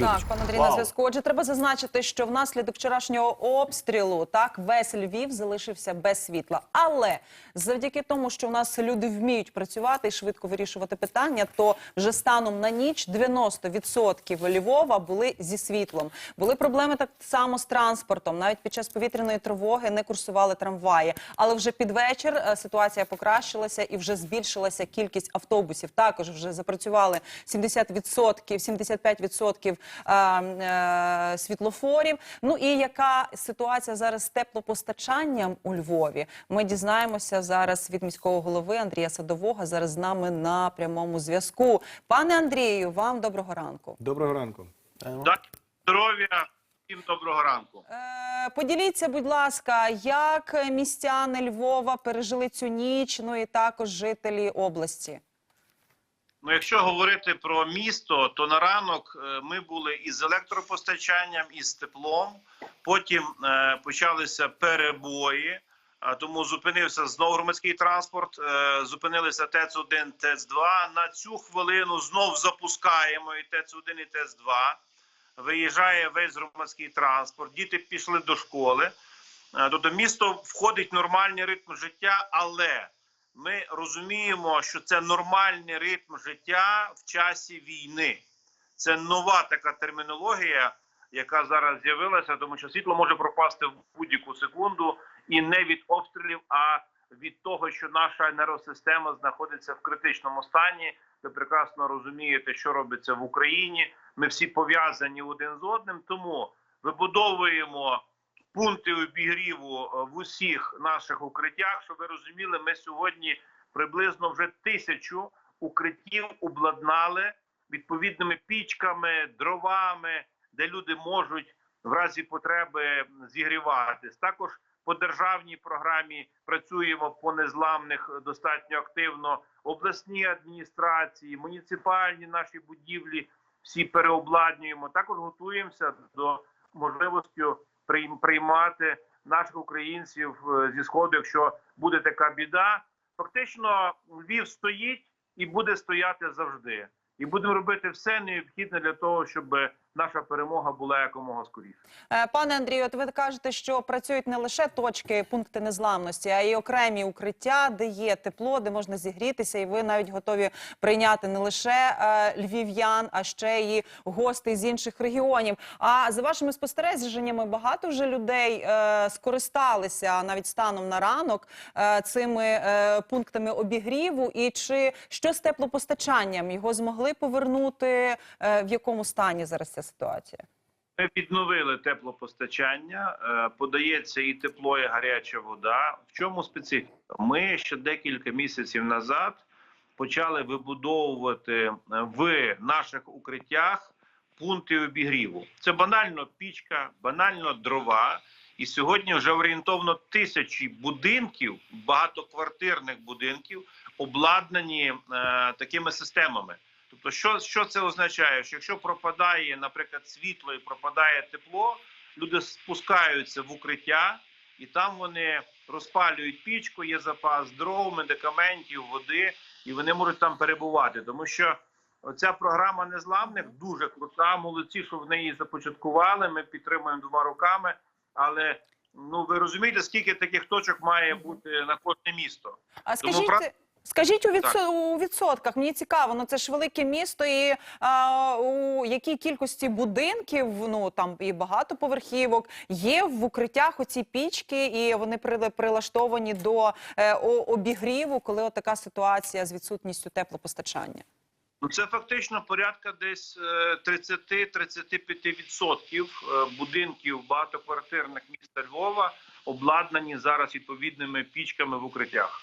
Так, пан Андрій на зв'язку. Отже, треба зазначити, що внаслідок вчорашнього обстрілу так весь Львів залишився без світла. Але завдяки тому, що у нас люди вміють працювати і швидко вирішувати питання, то вже станом на ніч 90% Львова були зі світлом. Були проблеми так само з транспортом. Навіть під час повітряної тривоги не курсували трамваї. Але вже під вечір е, ситуація покращилася і вже збільшилася кількість автобусів. Також вже запрацювали 70%, 75% е, е, світлофорів. Ну і яка ситуація зараз з теплопостачанням у Львові? Ми дізнаємося зараз від міського голови Андрія Садового. Зараз з нами на прямому зв'язку. Пане Андрію, вам доброго ранку. Доброго ранку. Так, здоров'я, всім доброго ранку. Е, Поділіться, будь ласка, як містяни Львова пережили цю ніч, ну і також жителі області. Ну, якщо говорити про місто, то на ранок е, ми були із електропостачанням, і з теплом. Потім е, почалися перебої, тому зупинився знову громадський транспорт. Е, зупинилися ТЕЦ-1, ТЕЦ-2. На цю хвилину знов запускаємо і ТЕЦ-1, і ТЕЦ-2. Виїжджає весь громадський транспорт. Діти пішли до школи. Е, Тобто місто входить в нормальний ритм життя, але ми розуміємо, що це нормальний ритм життя в часі війни. Це нова така термінологія, яка зараз з'явилася, тому що світло може пропасти в будь-яку секунду, і не від обстрілів, а від того, що наша енергосистема знаходиться в критичному стані. Ви прекрасно розумієте, що робиться в Україні. Ми всі пов'язані один з одним, тому вибудовуємо пункти обігріву е, в усіх наших укриттях. Щоб ви розуміли, ми сьогодні приблизно вже тисячу укриттів обладнали відповідними пічками, дровами, де люди можуть в разі потреби зігріватись. Також по державній програмі працюємо по незламних достатньо активно. Обласні адміністрації, муніципальні наші будівлі всі переобладнюємо. Також готуємося до можливості приймати наших українців е, зі сходу, якщо буде така біда. Фактично, Львів стоїть і буде стояти завжди. І будемо робити все необхідне для того, щоб наша перемога була якомога скоріше. Е, Пане Андрію, от ви кажете, що працюють не лише точки, пункти незламності, а й окремі укриття, де є тепло, де можна зігрітися, і ви навіть готові прийняти не лише е, львів'ян, а ще й гостей з інших регіонів. А за вашими спостереженнями, багато вже людей е, скористалися навіть станом на ранок цими пунктами обігріву. І чи що з теплопостачанням його змогли повернути? В якому стані зараз ця ситуація? Ми відновили теплопостачання, е, подається і тепло, і гаряча вода. В чому специфіка? Ми ще декілька місяців назад почали вибудовувати е, в наших укриттях пункти обігріву. Це банально пічка, банально дрова. І сьогодні вже орієнтовно тисячі будинків, багатоквартирних будинків, обладнані е, такими системами. Тобто, що, що це означає? Що якщо пропадає, наприклад, світло і пропадає тепло, люди спускаються в укриття, і там вони розпалюють пічку, є запас дров, медикаментів, води, і вони можуть там перебувати. Тому що ця програма незламних дуже крута. Молодці, що в неї започаткували. Ми підтримуємо двома руками. Але ну ви розумієте, скільки таких точок має бути на кожне місто? А Тому скажіть, прав- скажіть у, відсо- у відсотках, мені цікаво, ну це ж велике місто, і а, у якій кількості будинків, ну там і багатоповерхівок, є в укриттях оці пічки, і вони при- прилаштовані до е, о- обігріву, коли така ситуація з відсутністю теплопостачання. Ну, це фактично порядка десь е, 30-35% е, будинків багатоквартирних міста Львова обладнані зараз відповідними пічками в укриттях.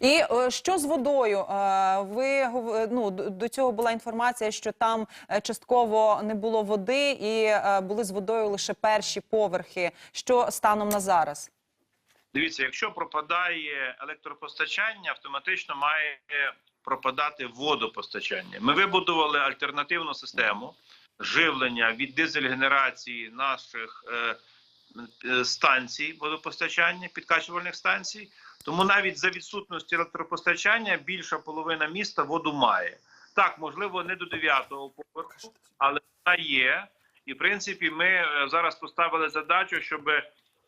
І е, що з водою? Е, ви гов- ну до цього була інформація, що там е, частково не було води, і е, були з водою лише перші поверхи. Що станом на зараз? Дивіться, якщо пропадає електропостачання, автоматично має пропадати водопостачання. Ми вибудували альтернативну систему живлення від дизель-генерації наших е, е, станцій водопостачання, підкачувальних станцій. Тому навіть за відсутності електропостачання більша половина міста воду має. Так, можливо, не до 9-го поверху, але вона є. І в принципі, ми е, зараз поставили задачу, щоб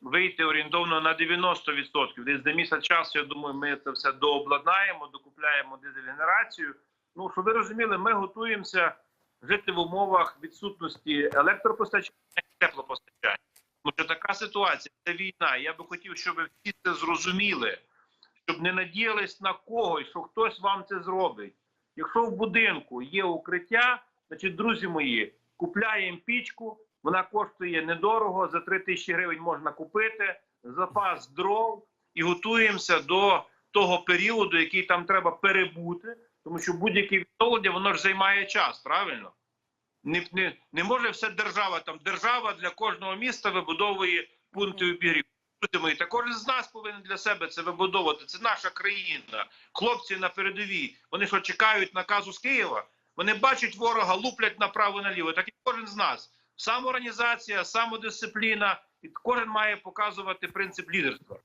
вийти орієнтовно на 90%. Десь за місяць часу, я думаю, ми це все дообладнаємо, докупляємо дизель-генерацію. Ну, щоб ви розуміли, ми готуємося жити в умовах відсутності електропостачання і теплопостачання. Тому що така ситуація це війна. Я би хотів, щоб всі це зрозуміли, щоб не надіялись на когось, що хтось вам це зробить. Якщо в будинку є укриття, значить, друзі мої, купляємо пічку, вона коштує недорого, за 3 тисячі гривень можна купити, запас дров і готуємося до того періоду, який там треба перебути, тому що будь-яке відновлення, воно ж займає час, правильно? Не, не, не може все держава там. Держава для кожного міста вибудовує пункти обігріву. Мої, та кожен з нас повинен для себе це вибудовувати. Це наша країна. Хлопці на передовій. Вони що чекають наказу з Києва? Вони бачать ворога, луплять направо наліво. Так і кожен з нас. Самоорганізація, самодисципліна, і кожен має показувати принцип лідерства.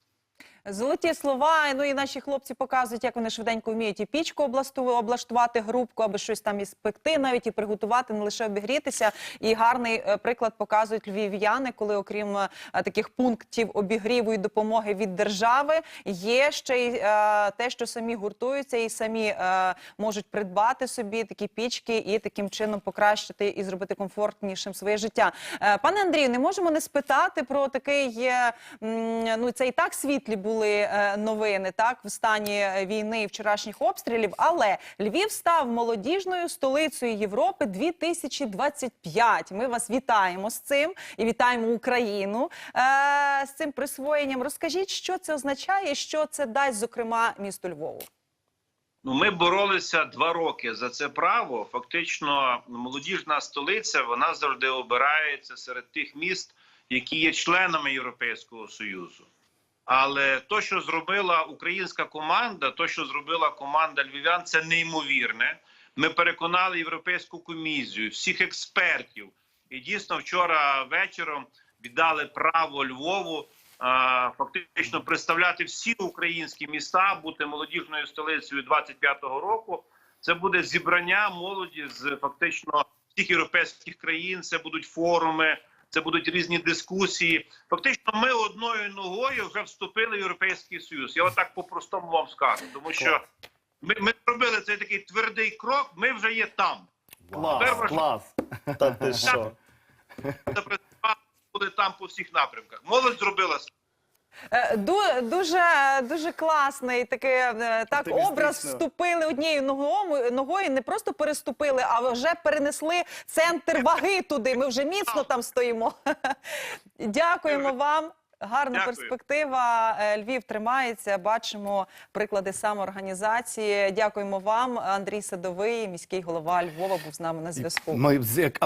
Золоті слова. Ну і наші хлопці показують, як вони швиденько вміють і пічку облаштувати грубку, аби щось там і спекти, навіть і приготувати, не лише обігрітися. І гарний е, приклад показують львів'яни, коли окрім е, таких пунктів обігріву і допомоги від держави, є ще й е, те, що самі гуртуються і самі можуть придбати собі такі пічки і таким чином покращити і зробити комфортнішим своє життя. Пане Андрію, не можемо не спитати про такий ну це і так світлі були е, новини, так в стані е, війни і вчорашніх обстрілів. Але Львів став молодіжною столицею Європи 2025. Ми вас вітаємо з цим і вітаємо Україну е, з цим присвоєнням. Розкажіть, що це означає, що це дасть, зокрема, місту Львову. Ну, ми боролися два роки за це право. Фактично, молодіжна столиця вона завжди обирається серед тих міст, які є членами Європейського союзу. Але то, що зробила українська команда, то, що зробила команда львів'ян, це неймовірне. Ми переконали європейську комісію, всіх експертів. І дійсно вчора вечором віддали право Львову а, фактично представляти всі українські міста, бути молодіжною столицею 25-го року. Це буде зібрання молоді з фактично всіх європейських країн. Це будуть форуми, це будуть різні дискусії. Фактично, ми одною ногою вже вступили в європейський союз. Я отак по-простому вам скажу, тому що ми, ми зробили цей такий твердий крок. Ми вже є там. Клас, Тепер клас. Та ти що? Запрацювали були там по всіх напрямках. Молодь зробила Е, ду- Дуже дуже класний такий е, так образ. Вступили однією ногою, ногою, не просто переступили, а вже перенесли центр ваги туди. Ми вже міцно там стоїмо. Дякуємо вам. Гарна Дякую. перспектива. Е, Львів тримається. Бачимо приклади самоорганізації. Дякуємо вам. Андрій Садовий, міський голова Львова, був з нами на зв'язку. Ми з- як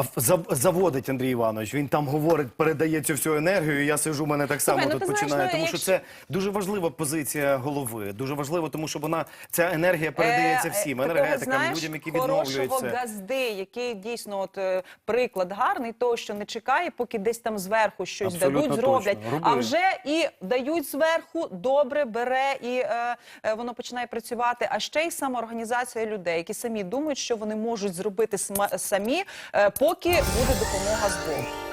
заводить Андрій Іванович. Він там говорить, передає цю всю енергію. Я сижу, мене так само Слухай, ну тут знаєш, починає. ну, тому якщо- що це дуже важлива позиція голови. Дуже важливо, тому що вона ця енергія передається Е, всім. Енергетикам, знаєш, людям, які хорошого відновлюються. газди, який дійсно от е, приклад гарний, того, що не чекає, поки десь там зверху щось Абсолютно дадуть, зроблять, точно. Роби. а вже і дають зверху, добре бере і е, е, воно починає працювати. А ще й самоорганізація людей, які самі думають, що вони можуть зробити самі, е, поки буде допомога з боку.